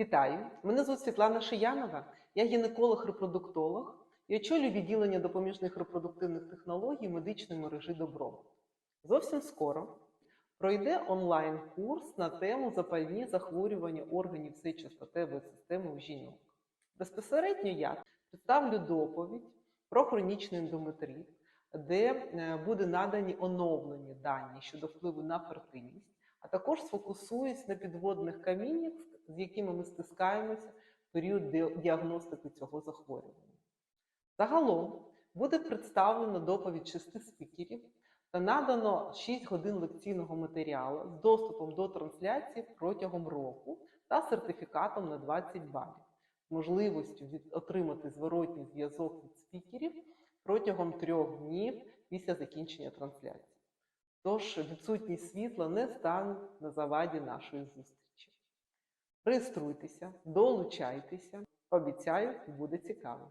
Вітаю! Мене звуть Світлана Шиянова, я гінеколог-репродуктолог і очолюю відділення допоміжних репродуктивних технологій медичної мережі Добробут. Зовсім скоро пройде онлайн-курс на тему запальні захворювання органів сечостатевої системи у жінок. Безпосередньо я представлю доповідь про хронічний ендометрит, де е, буде надані оновлені дані щодо впливу на фертильність, а також сфокусуюсь на підводних каміннях, з якими ми стискаємося в період діагностики цього захворювання. Загалом буде представлено доповідь шести спікерів та надано 6 годин лекційного матеріалу з доступом до трансляції протягом року та сертифікатом на 20 балів, можливістю від, отримати зворотній зв'язок від спікерів протягом трьох днів після закінчення трансляції. Тож відсутність світла не стане на заваді нашої зустрічі. Реєструйтеся, долучайтеся, обіцяю, буде цікаво.